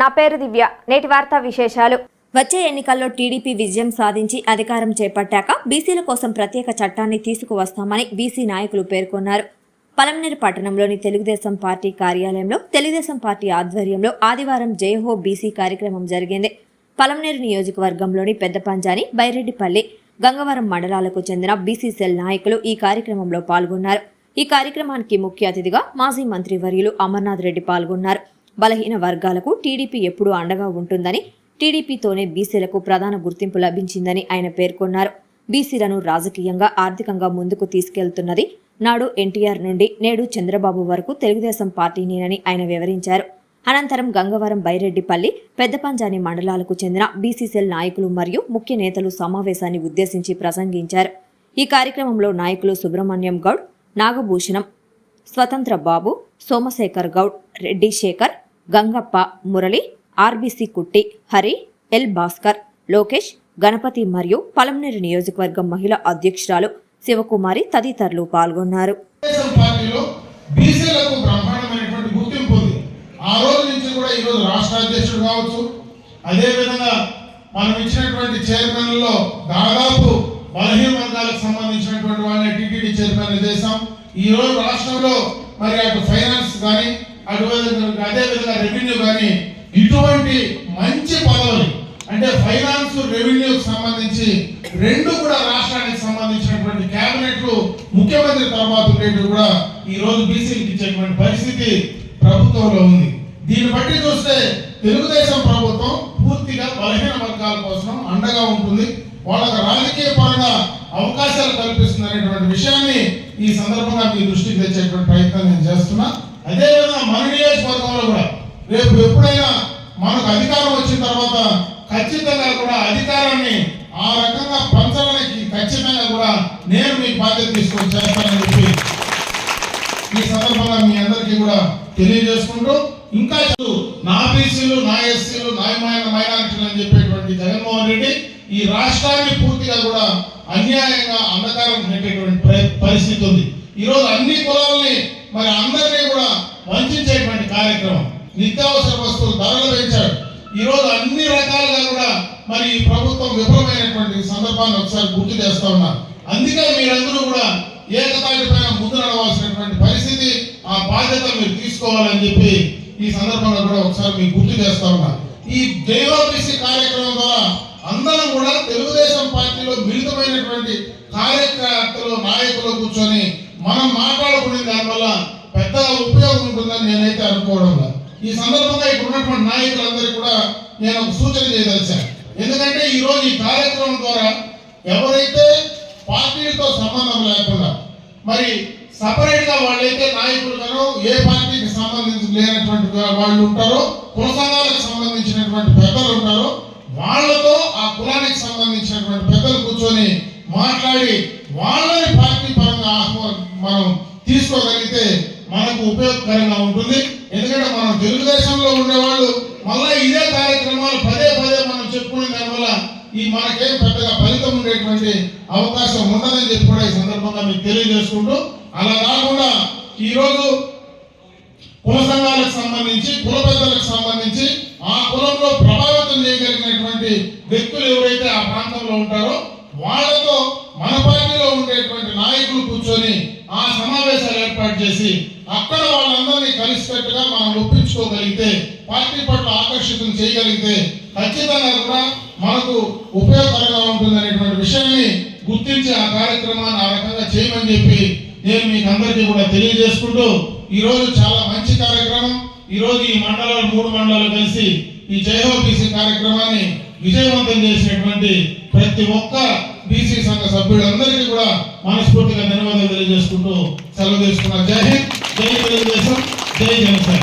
నా పేరు దివ్య. నేటి వార్తా విశేషాలు. వచ్చే ఎన్నికల్లో టీడీపీ విజయం సాధించి అధికారం చేపట్టాక బీసీల కోసం ప్రత్యేక చట్టాన్ని తీసుకువస్తామని బీసీ నాయకులు పేర్కొన్నారు. పలమనేరు పట్టణంలోని తెలుగుదేశం పార్టీ కార్యాలయంలో తెలుగుదేశం పార్టీ ఆధ్వర్యంలో ఆదివారం జయహో బీసీ కార్యక్రమం జరిగింది. పలమనేరు నియోజకవర్గంలోని పెద్ద పంజాని బైరెడ్డిపల్లి గంగవరం మండలాలకు చెందిన బీసీ సెల్ నాయకులు ఈ కార్యక్రమంలో పాల్గొన్నారు. ఈ కార్యక్రమానికి ముఖ్య అతిథిగా మాజీ మంత్రి వర్యులు అమర్నాథ్ రెడ్డి పాల్గొన్నారు. బలహీన వర్గాలకు టీడీపీ ఎప్పుడూ అండగా ఉంటుందని టీడీపీతోనే బీసీలకు ప్రధాన గుర్తింపు లభించిందని ఆయన పేర్కొన్నారు. బీసీలను రాజకీయంగా ఆర్థికంగా ముందుకు తీసుకెళ్తున్నది నాడు ఎన్టీఆర్ నుండి నేడు చంద్రబాబు వరకు తెలుగుదేశం పార్టీనేనని ఆయన వివరించారు. అనంతరం గంగవరం బైరెడ్డిపల్లి పెద్దపంజాని మండలాలకు చెందిన బీసీసీఎల్ నాయకులు మరియు ముఖ్య నేతలు సమావేశాన్ని ఉద్దేశించి ప్రసంగించారు. ఈ కార్యక్రమంలో నాయకులు సుబ్రహ్మణ్యం గౌడ్ నాగభూషణం స్వతంత్ర బాబు సోమశేఖర్ గౌడ్ రెడ్డి శేఖర్ గంగప్ప మురళి ఆర్బీసీ కుట్టి హరి ఎల్ భాస్కర్ లోకేష్ గణపతి మరియు పలంనేరు నియోజకవర్గం మహిళా అధ్యక్షురాలు శివకుమారి తదితరులు పాల్గొన్నారు. ఆ రోజు నుంచి కూడా ఈరోజు రాష్ట్ర అధ్యక్షుడు కావచ్చు. అదేవిధంగా మనం ఇచ్చినటువంటి దాదాపు బలహీన వర్గాలకు సంబంధించినటువంటి వాళ్ళని టీటీడీ చైర్మన్ చేశాం. ఈ రోజు రాష్ట్రంలో మరి అటు ఫైనాన్స్ కానీ అటువంటి అదేవిధంగా రెవెన్యూ కానీ ఇటువంటి మంచి పదవులు అంటే ఫైనాన్స్ రెవెన్యూకి సంబంధించి రెండు కూడా రాష్ట్రానికి సంబంధించినటువంటి క్యాబినెట్లు ముఖ్యమంత్రి తర్వాత ఉండేవి కూడా ఈ రోజు బీసీలకు ఇచ్చేటువంటి పరిస్థితి ప్రభుత్వంలో ఉంది. దీన్ని బట్టి చూస్తే తెలుగుదేశం ప్రభుత్వం పూర్తిగా బలహీన వర్గాల కోసం అండగా ఉంటుంది. వాళ్ళకు రాజకీయ పరంగా అవకాశాలు కల్పిస్తుంది అనేటువంటి విషయాన్ని ఈ సందర్భంగా మీ దృష్టికి తెచ్చేటువంటి ప్రయత్నం నేను చేస్తున్నా. అదేవిధంగా మన నియోజకవర్గంలో కూడా రేపు ఎప్పుడైనా మనకు అధికారం వచ్చిన తర్వాత ఖచ్చితంగా కూడా అధికారాన్ని ఆ రకంగా పంచడానికి ఖచ్చితంగా కూడా నేను మీ బాధ్యత తీసుకొని చేస్తానని చెప్పి ఈ సందర్భంగా మీ అందరికీ కూడా తెలియజేసుకుంటూ ఇంకా నా బీసీలు నా ఎస్సీలు న్యాయమైన మైనారిటీలు అని చెప్పేటువంటి జగన్మోహన్ రెడ్డి ఈ రాష్ట్రాన్ని పూర్తిగా కూడా అన్యాయంగా అంధకారం పెట్టేటువంటి ప్ర- పరిస్థితి ఉంది. ఈ రోజు అన్ని కులాలని మరి అందరినీ కూడా వంచేటువంటి కార్యక్రమం. నిత్యావసర వస్తువులు ధరలు పెంచారు. ఈరోజు అన్ని రకాలుగా కూడా మరి ఈ ప్రభుత్వం విఫలమైనటువంటి సందర్భాన్ని ఒకసారి గుర్తు చేస్తా ఉన్నారు అందుకే మీరందరూ కూడా ఏకతాటి పైన ముందు నడవాల్సినటువంటి పరిస్థితి ఆ బాధ్యత మీరు తీసుకోవాలని చెప్పి ఈ సందర్భంలో కూడా ఒకసారి మీకు గుర్తు చేస్తా ఉన్నా. ఈ జైవోబీసీ కార్యక్రమం ద్వారా అందరం కూడా తెలుగుదేశం పార్టీలో మిళితమైనటువంటి కార్యకర్తలు నాయకులు కూర్చొని మనం మాట్లాడుకునే దానివల్ల పెద్ద ఉపయోగం ఉంటుందని నేనైతే అనుకోవడం ఈ సందర్భంగా ఇక్కడ ఉన్నటువంటి నాయకులందరికీ కూడా నేను ఒక సూచన చేయదలిచాను ఎందుకంటే ఈ రోజు ఈ కార్యక్రమం ద్వారా ఎవరైతే పార్టీలతో సంబంధం లేకుండా మరి సపరేట్గా వాళ్ళైతే నాయకులుగాను ఏ పార్టీకి సంబంధించి లేనటువంటి వాళ్ళు ఉంటారో కుల సంఘాలకు సంబంధించినటువంటి పెద్దలు ఉంటారో వాళ్ళతో ఆ కులానికి సంబంధించినటువంటి పెద్దలు కూర్చొని మాట్లాడి వాళ్ళని పార్టీ పరంగా ఆహ్వా మనం తీసుకోగలిగితే మనకు ఉపయోగకరంగా ఉంటుంది. ఎందుకంటే మనం తెలుగుదేశంలో ఉండేవాళ్ళు మళ్ళీ ఇదే కార్యక్రమాలు పదే పదే మనం చెప్పుకునే దానివల్ల ఈ మనకేం పెద్దగా ఫలితం ఉండేటువంటి అవకాశం ఉండదని చెప్పి కూడా ఈ సందర్భంగా మీకు తెలియజేసుకుంటూ అలా కాకుండా ఈరోజు కుల సంఘాలకు సంబంధించి కుల పెద్దలకు సంబంధించి ఆ కులంలో ప్రభావితం చేయగలిగినటువంటి వ్యక్తులు ఎవరైతే ఆ ప్రాంతంలో ఉంటారో వాళ్ళ మన పార్టీలో ఉండేటువంటి నాయకులు కూర్చొని ఆ సమావేశాలు ఏర్పాటు చేసి అక్కడ వాళ్ళందరినీ కలిసికట్టుగా మనం ఒప్పించుకోగలిగితే పార్టీ పట్ల ఆకర్షితం చేయగలిగితే ఖచ్చితంగా కూడా మనకు ఉపయోగకరంగా ఉంటుందనేటువంటి విషయాన్ని గుర్తించి ఆ కార్యక్రమాన్ని ఆ రకంగా చేయమని చెప్పి నేను మీకు అందరికీ కూడా తెలియజేసుకుంటూ ఈ రోజు చాలా మంచి కార్యక్రమం. ఈ రోజు ఈ మండలాలు మూడు మండలాలు కలిసి ఈ జయహో బీసీ కార్యక్రమాన్ని విజయవంతం చేసినటువంటి ప్రతి ఒక్క బీసీ సభ్యులందరికీ కూడా మనస్ఫూర్తిగా ధన్యవాదాలు తెలియజేసుకుంటూ సెలవు తీసుకున్నాను జై హింద్ జై తెలుగుదేశం జై జనసేన.